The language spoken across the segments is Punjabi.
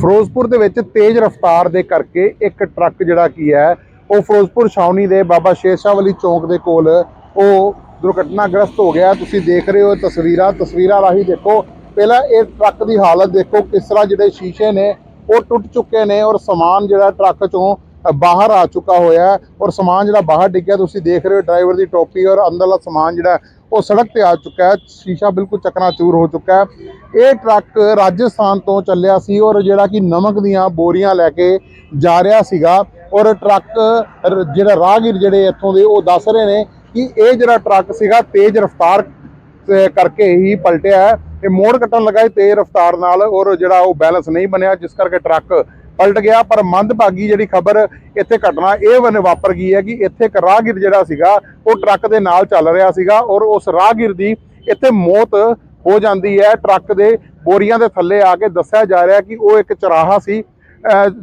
ਫਿਰੋਜ਼ਪੁਰ ਦੇ ਵਿੱਚ ਤੇਜ਼ ਰਫ਼ਤਾਰ ਦੇ ਕਰਕੇ ਇੱਕ ਟਰੱਕ ਜਿਹੜਾ ਕੀ ਹੈ, ਉਹ ਫਿਰੋਜ਼ਪੁਰ ਛਾਉਣੀ ਦੇ ਬਾਬਾ ਸ਼ੇਰਸ਼ਾਹ ਵਾਲੀ ਚੌਂਕ ਦੇ ਕੋਲ ਉਹ ਦੁਰਘਟਨਾਗ੍ਰਸਤ ਹੋ ਗਿਆ। ਤੁਸੀਂ ਦੇਖ ਰਹੇ ਹੋ ਤਸਵੀਰਾਂ। ਤਸਵੀਰਾਂ ਰਾਹੀਂ ਦੇਖੋ, ਪਹਿਲਾਂ ਇਹ ਟਰੱਕ ਦੀ ਹਾਲਤ ਦੇਖੋ, ਕਿਸ ਤਰ੍ਹਾਂ ਜਿਹੜੇ ਸ਼ੀਸ਼ੇ ਨੇ, ਉਹ ਟੁੱਟ ਚੁੱਕੇ ਨੇ ਔਰ ਸਮਾਨ ਜਿਹੜਾ ਟਰੱਕ ਚੋਂ ਬਾਹਰ ਆ ਚੁੱਕਾ ਹੋਇਆ ਔਰ ਸਮਾਨ ਜਿਹੜਾ ਬਾਹਰ ਡਿੱਗਿਆ, ਤੁਸੀਂ ਦੇਖ ਰਹੇ ਹੋ ਡਰਾਈਵਰ ਦੀ ਟੋਪੀ ਔਰ ਅੰਦਰਲਾ ਸਮਾਨ ਜਿਹੜਾ ਉਹ ਸੜਕ ਤੇ ਆ ਚੁੱਕਾ ਹੈ, ਸ਼ੀਸ਼ਾ ਬਿਲਕੁਲ ਚਕਨਾਚੂਰ ਹੋ ਚੁੱਕਾ ਹੈ। ਇਹ ਟਰੱਕ ਰਾਜਸਥਾਨ ਤੋਂ ਚੱਲਿਆ ਸੀ ਔਰ ਜਿਹੜਾ ਕਿ ਨਮਕ ਦੀਆਂ ਬੋਰੀਆਂ ਲੈ ਕੇ ਜਾ ਰਿਹਾ ਸੀਗਾ ਔਰ ਟਰੱਕ ਜਿਹੜਾ ਰਾਹਗੀਰ ਜਿਹੜੇ ਇੱਥੋਂ ਦੇ, ਉਹ ਦੱਸ ਰਹੇ ਨੇ ਕਿ ਇਹ ਜਿਹੜਾ ਟਰੱਕ ਸੀਗਾ, ਤੇਜ਼ ਰਫ਼ਤਾਰ ਕਰਕੇ ਹੀ ਪਲਟਿਆ ਹੈ। ਇਹ ਮੋੜ ਕੱਟਣ ਲੱਗਾ ਤੇਜ਼ ਰਫ਼ਤਾਰ ਨਾਲ ਔਰ ਜਿਹੜਾ ਉਹ ਬੈਲੈਂਸ ਨਹੀਂ ਬਣਿਆ, ਜਿਸ ਕਰਕੇ ਟਰੱਕ ਪਲਟ ਗਿਆ, ਪਰ ਮੰਦਭਾਗੀ ਜਿਹੜੀ ਖਬਰ ਇੱਥੇ ਘਟਨਾ ਇਹ ਵਨ ਵਾਪਰ ਗਈ ਹੈ ਕਿ ਇੱਥੇ ਇੱਕ ਰਾਹਗੀਰ ਜਿਹੜਾ ਸੀਗਾ, ਉਹ ਟਰੱਕ ਦੇ ਨਾਲ ਚੱਲ ਰਿਹਾ ਸੀਗਾ ਔਰ ਉਸ ਰਾਹਗੀਰ ਦੀ ਇੱਥੇ ਮੌਤ ਹੋ ਜਾਂਦੀ ਹੈ। ਟਰੱਕ ਦੇ ਬੋਰੀਆਂ ਦੇ ਥੱਲੇ ਆ ਕੇ ਦੱਸਿਆ ਜਾ ਰਿਹਾ ਕਿ ਉਹ ਇੱਕ ਚਰਾਹਾ ਸੀ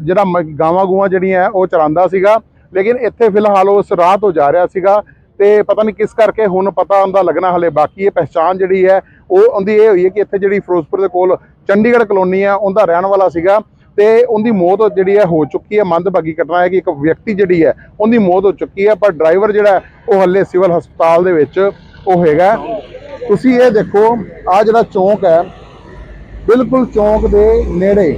ਜਿਹੜਾ ਮ- ਗਾਵਾਂ ਗੂਆਂ ਜਿਹੜੀਆਂ ਉਹ ਚਰਾਂਦਾ ਸੀਗਾ। ਲੇਕਿਨ ਇੱਥੇ ਫਿਲਹਾਲ ਉਸ ਰਾਹ ਤੋਂ ਜਾ ਰਿਹਾ ਸੀਗਾ ਤੇ ਪਤਾ ਨਹੀਂ ਕਿਸ ਕਰਕੇ ਹੁਣ ਪਤਾ ਉਹਦਾ ਲੱਗਣਾ ਹਲੇ ਬਾਕੀ ਹੈ, ਪਹਿਚਾਣ ਜਿਹੜੀ ਹੈ, ਉਹ ਉਹਦੀ ਇਹ ਹੋਈ ਹੈ ਕਿ ਇੱਥੇ ਜਿਹੜੀ ਫਿਰੋਜ਼ਪੁਰ ਦੇ ਕੋਲ ਚੰਡੀਗੜ੍ਹ ਕਲੋਨੀ ਆ ਉਹਦਾ ਰਹਿਣ ਵਾਲਾ ਸੀਗਾ। ਤੇ ਉਹਦੀ ਮੌਤ ਜਿਹੜੀ ਹੈ ਹੋ ਚੁੱਕੀ ਹੈ, ਮੰਦਭਾਗੀ ਘਟਨਾ ਹੈ ਕਿ ਇੱਕ ਵਿਅਕਤੀ ਜਿਹੜੀ ਹੈ, ਉਹਦੀ ਮੌਤ ਹੋ ਚੁੱਕੀ ਹੈ, ਪਰ ਡਰਾਈਵਰ ਜਿਹੜਾ ਉਹ ਹੱਲੇ ਸਿਵਲ ਹਸਪਤਾਲ ਦੇ ਵਿੱਚ ਉਹ ਹੈਗਾ ਤੁਸੀਂ ਇਹ ਦੇਖੋ ਆ ਜਿਹੜਾ ਚੌਂਕ ਹੈ, ਬਿਲਕੁਲ ਚੌਂਕ ਦੇ ਨੇੜੇ।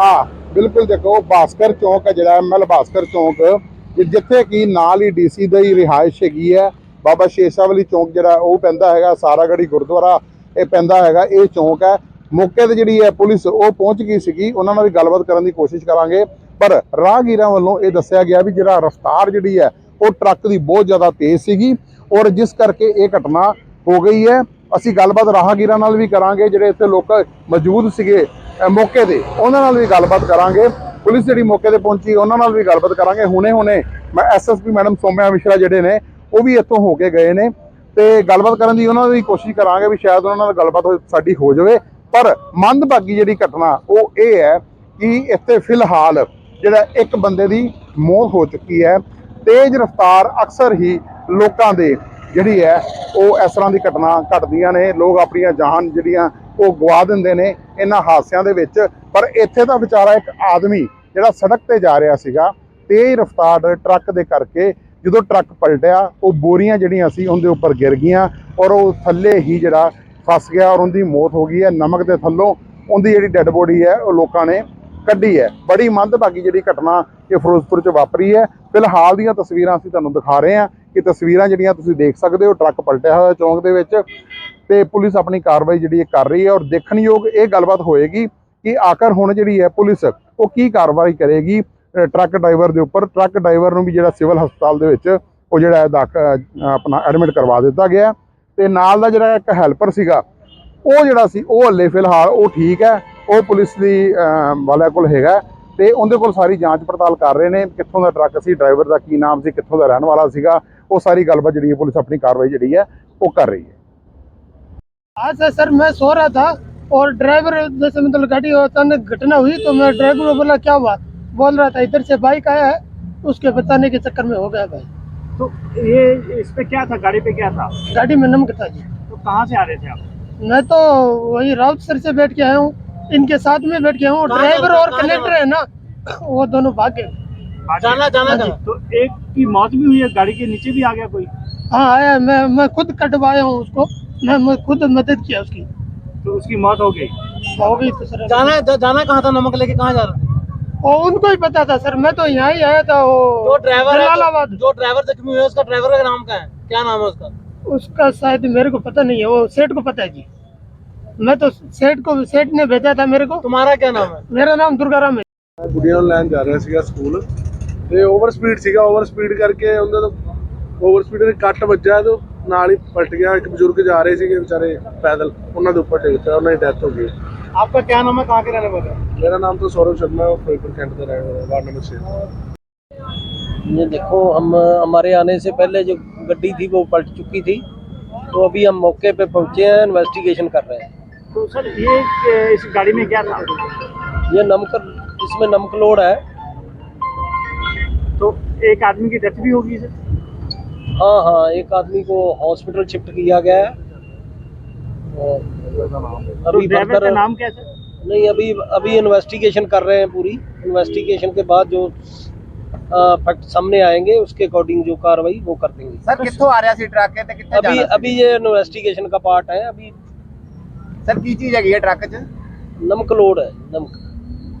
ਆ ਬਿਲਕੁਲ ਦੇਖੋ, ਭਾਸਕਰ ਚੌਂਕ ਹੈ ਜਿਹੜਾ ਐਮਐਲ ਭਾਸਕਰ ਚੌਂਕ ਜਿੱਥੇ ਕਿ ਨਾਲ ਹੀ ਡੀਸੀ ਦਾ ਹੀ ਰਿਹਾਇਸ਼ ਹੈਗੀ ਹੈ। ਬਾਬਾ ਸ਼ੇਸ਼ਾ ਵਾਲੀ ਚੌਂਕ ਜਿਹੜਾ, ਉਹ ਪੈਂਦਾ ਹੈਗਾ ਸਾਰਾਗੜੀ ਗੁਰਦੁਆਰਾ, ਇਹ ਪੈਂਦਾ ਹੈਗਾ, ਇਹ ਚੌਂਕ ਹੈ। ਮੌਕੇ ਤੇ ਜਿਹੜੀ ਹੈ ਪੁਲਿਸ ਉਹ ਪਹੁੰਚ ਗਈ ਸੀਗੀ। ਉਹਨਾਂ ਨਾਲ ਵੀ ਗੱਲਬਾਤ ਕਰਨ ਦੀ ਕੋਸ਼ਿਸ਼ ਕਰਾਂਗੇ। ਪਰ ਰਾਹਗੀਰਾਂ ਵੱਲੋਂ ਇਹ ਦੱਸਿਆ ਗਿਆ ਵੀ ਜਿਹੜਾ ਰਫ਼ਤਾਰ ਜਿਹੜੀ ਹੈ, ਉਹ ਟਰੱਕ ਦੀ ਬਹੁਤ ਜ਼ਿਆਦਾ ਤੇਜ਼ ਸੀਗੀ ਔਰ ਜਿਸ ਕਰਕੇ ਇਹ ਘਟਨਾ ਹੋ ਗਈ ਹੈ। ਅਸੀਂ ਗੱਲਬਾਤ ਰਾਹਗੀਰਾਂ ਨਾਲ ਵੀ ਕਰਾਂਗੇ, ਜਿਹੜੇ ਇੱਥੇ ਲੋਕ ਮੌਜੂਦ ਸੀਗੇ ਮੌਕੇ ਤੇ, ਉਹਨਾਂ ਨਾਲ ਵੀ ਗੱਲਬਾਤ ਕਰਾਂਗੇ। ਪੁਲਿਸ ਜਿਹੜੀ ਮੌਕੇ ਤੇ ਪਹੁੰਚੀ, ਉਹਨਾਂ ਨਾਲ ਵੀ ਗੱਲਬਾਤ ਕਰਾਂਗੇ। ਹੁਣੇ ਹੁਣੇ ਮੈਂ ਐਸਐਸਪੀ ਮੈਡਮ ਸੋਮਿਆ ਮਿਸ਼ਰਾ ਜਿਹੜੇ ਨੇ, ਉਹ ਵੀ ਇੱਥੋਂ ਹੋ ਕੇ ਗਏ ਨੇ। ਤੇ ਗੱਲਬਾਤ ਕਰਨ ਦੀ ਉਹਨਾਂ ਦੀ ਕੋਸ਼ਿਸ਼ ਕਰਾਂਗੇ ਵੀ ਸ਼ਾਇਦ ਉਹਨਾਂ ਨਾਲ ਗੱਲਬਾਤ ਹੋ- ਸਾਡੀ ਹੋ ਜਾਵੇ। ਪਰ ਮੰਦਭਾਗੀ ਜਿਹੜੀ ਘਟਨਾ ਉਹ ਇਹ ਹੈ ਕਿ ਇੱਥੇ ਫਿਲਹਾਲ ਜਿਹੜਾ ਇੱਕ ਬੰਦੇ ਦੀ ਮੌਤ ਹੋ ਚੁੱਕੀ ਹੈ। ਤੇਜ਼ ਰਫ਼ਤਾਰ ਅਕਸਰ ਹੀ ਲੋਕਾਂ ਦੇ ਜਿਹੜੀ ਹੈ ਉਹ ਇਸ ਤਰ੍ਹਾਂ ਦੀ ਘਟਨਾ ਘਟਦੀਆਂ ਨੇ। ਲੋਕ ਆਪਣੀਆਂ ਜਾਨ ਜਿਹੜੀਆਂ ਉਹ ਗਵਾ ਦਿੰਦੇ ਨੇ ਇਹਨਾਂ ਹਾਦਸਿਆਂ ਦੇ ਵਿੱਚ। ਪਰ ਇੱਥੇ ਤਾਂ ਵਿਚਾਰਾ ਇੱਕ ਆਦਮੀ ਜਿਹੜਾ ਸੜਕ ਤੇ ਜਾ ਰਿਹਾ ਸੀਗਾ, ਤੇਜ਼ ਰਫ਼ਤਾਰ ਟਰੱਕ ਦੇ ਕਰਕੇ ਜਦੋਂ ਟਰੱਕ ਪਲਟਿਆ, ਉਹ ਬੋਰੀਆਂ ਜਿਹੜੀਆਂ ਸੀ ਉਹਦੇ ਉੱਪਰ ਗਿਰ ਗਈਆਂ ਔਰ ਉਹ ਥੱਲੇ ਹੀ ਜਿਹੜਾ ਫਸ ਗਿਆ ਔਰ ਉਹਦੀ ਮੌਤ ਹੋ ਗਈ ਹੈ, ਨਮਕ ਦੇ ਥੱਲੋਂ ਉਹਦੀ ਜਿਹੜੀ ਡੈੱਡ ਬੋਡੀ ਹੈ, ਉਹ ਲੋਕਾਂ ਨੇ ਕੱਢੀ ਹੈ। ਬੜੀ ਮੰਦਭਾਗੀ ਜਿਹੜੀ ਘਟਨਾ ਇਹ ਫਿਰੋਜ਼ਪੁਰ 'ਚ ਵਾਪਰੀ ਹੈ। ਫਿਲਹਾਲ ਦੀਆਂ ਤਸਵੀਰਾਂ ਅਸੀਂ ਤੁਹਾਨੂੰ ਦਿਖਾ ਰਹੇ ਹਾਂ ਕਿ ਤਸਵੀਰਾਂ ਜਿਹੜੀਆਂ ਤੁਸੀਂ ਦੇਖ ਸਕਦੇ ਹੋ, ਟਰੱਕ ਪਲਟਿਆ ਹੋਇਆ ਚੌਂਕ ਦੇ ਵਿੱਚ ਤੇ ਪੁਲਿਸ ਆਪਣੀ ਕਾਰਵਾਈ ਜਿਹੜੀ ਇਹ ਕਰ ਰਹੀ ਹੈ ਔਰ ਦੇਖਣਯੋਗ ਇਹ ਗੱਲਬਾਤ ਹੋਏਗੀ ਕਿ ਆਖਰ ਹੁਣ ਜਿਹੜੀ ਹੈ ਪੁਲਿਸ ਉਹ ਕੀ ਕਾਰਵਾਈ ਕਰੇਗੀ ਟਰੱਕ ਡਰਾਈਵਰ ਦੇ ਉੱਪਰ। ਟਰੱਕ ਡਰਾਈਵਰ ਨੂੰ ਵੀ ਜਿਹੜਾ ਸਿਵਲ ਹਸਪਤਾਲ ਦੇ ਵਿੱਚ ਉਹ ਜਿਹੜਾ ਹੈ ਦਾਖ ਆਪਣਾ ਐਡਮਿਟ ਕਰਵਾ ਦਿੱਤਾ ਗਿਆ। ਤੇ ਨਾਲ ਦਾ ਜਿਹੜਾ ਇੱਕ ਹੈਲਪਰ ਸੀਗਾ ਉਹ ਜਿਹੜਾ ਸੀ ਉਹ ਹੱਲੇ ਫਿਲਹਾਲ ਉਹ ਠੀਕ ਹੈ ਉਹ ਪੁਲਿਸ ਦੀ ਅਮ, ਵਾਲਿਆਂ ਕੋਲ ਹੈਗਾ ਤੇ ਉਹਦੇ ਕੋਲ ਸਾਰੀ ਜਾਂਚ ਪੜਤਾਲ ਕਰ ਰਹੇ ਨੇ ਕਿੱਥੋਂ ਦਾ ਟਰੱਕ ਸੀ ਡਰਾਈਵਰ ਦਾ ਕੀ ਨਾਮ ਸੀ ਕਿੱਥੋਂ ਦਾ ਰਹਿਣ ਵਾਲਾ ਸੀਗਾ ਉਹ ਸਾਰੀ ਗੱਲਬਾਤ ਜਿਹੜੀ ਹੈ ਪੁਲਿਸ ਆਪਣੀ ਕਾਰਵਾਈ ਜਿਹੜੀ ਹੈ ਉਹ ਕਰ ਰਹੀ ਹੈ आज से सर मैं सो रहा था और ड्राइवर जैसे मतलब गाड़ी अचानक घटना हुई तो मैं ड्राइवर को बोला क्या हुआ बोल रहा था इधर से बाइक आया है उसके बचाने के चक्कर में हो गया भाई तो ये इस पे क्या था? गाड़ी पे क्या था? गाड़ी में नमक था जी। तो कहाँ से आ रहे थे आप? मैं तो वही राउत सर से बैठ के आया हूँ। इनके साथ में बैठ के आया हूँ। ड्राइवर और कंडक्टर है ना वो दोनों भागे। जाना जाना तो एक की मौत भी हुई है गाड़ी के नीचे भी आ गया कोई? हाँ आया मैं मैं खुद कटवाया हूँ उसको। मैं, मैं खुद मदद किया उसकी। तो उसकी मौत हो गई? हो गई तो सर। जाना जा, जाना कहाँ था? नमक लेके कहाँ जा रहा था? और उनको ही पता था सर मैं तो यहाँ ही आया था वो जो ड्राइवर है जलालाबाद जो ड्राइवर जख्मी हुआ है उसका ड्राइवर का नाम क्या है क्या नाम है उसका उसका शायद मेरे को पता नहीं है वो सेठ को पता है जी मैं तो सेठ को सेठ ने भेजा था मेरे को तुम्हारा क्या नाम है मेरा नाम दुर्गाराम है ਮੈਂ ਗੁੜੀਆਂ ਨੂੰ ਲੈਣ ਜਾ ਰਿਹਾ ਸੀਗਾ ਸਕੂਲ ਤੇ ਓਵਰ ਸਪੀਡ ਸੀਗਾ ਓਵਰ ਸਪੀਡ ਕਰਕੇ ਉਹਦੇ ਤੋਂ ਓਵਰ ਸਪੀਡ ਦੇ ਕੱਟ ਵੱਜਾ ਤੇ ਉਹ ਨਾਲ ਹੀ ਪਲਟ ਗਿਆ ਇੱਕ ਬਜ਼ੁਰਗ ਜਾ ਰਹੇ ਸੀਗੇ ਵਿਚਾਰੇ ਪੈਦਲ ਉਹਨਾਂ ਦੇ ਉੱਪਰ ਡਿੱਗ ਪਿਆ ਉਹਨਾਂ ਦੀ ਡੈਥ ਹੋ ਗਈ आपका क्या नाम है? कहाँ के रहने वाले मेरा नाम तो सौरभ शर्मा फरीदपुर कैंट का रहने वाला वार्ड नंबर छः ये देखो हम हमारे आने से पहले जो गड्डी थी वो पलट चुकी थी तो अभी हम मौके पे पहुँचे हैं इन्वेस्टिगेशन कर रहे हैं। तो सर ये इस गाड़ी में क्या था? ये नमक इसमें नमक लोड है। तो एक आदमी की डेथ भी होगी सर? हाँ हाँ एक आदमी को हॉस्पिटल शिफ्ट किया गया है। और नाम नहीं अभी अभी इन्वेस्टिगेशन कर रहे हैं पूरी। इन्वेस्टिगेशन के बाद जो फैक्ट सामने आएँगे उसके अकॉर्डिंग जो कार्रवाई वो कर देंगे। सर कितों आ रहा सी ट्रक है? ते अभी अभी ये इन्वेस्टिगेशन का पार्ट है अभी सर की चीज़ है ट्रक च? नमक लोड है नमक।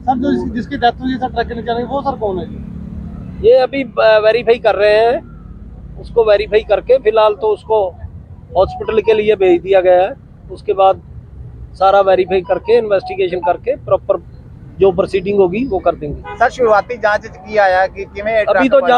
सर जो जिसकी डेथ हुई सर ट्रक निकाले वो सर कौन है? ये अभी वेरीफाई कर रहे हैं। उसको वेरीफाई करके फ़िलहाल तो उसको हॉस्पिटल के लिए भेज दिया गया है। उसके बाद सारा वेरीफाई करके इन्वेस्टिगेशन करके प्रॉपर जो प्रोसीडिंग होगी वो कर देंगे ਸਰ ਸ਼ੁਰੂਆਤੀ ਜਾਂਚ 'ਚ ਕੀ ਆਇਆ ਕਿ ਕਿਵੇਂ ਇਹ अभी ਟਰੱਕ तो ਵਾਲੇ- जांच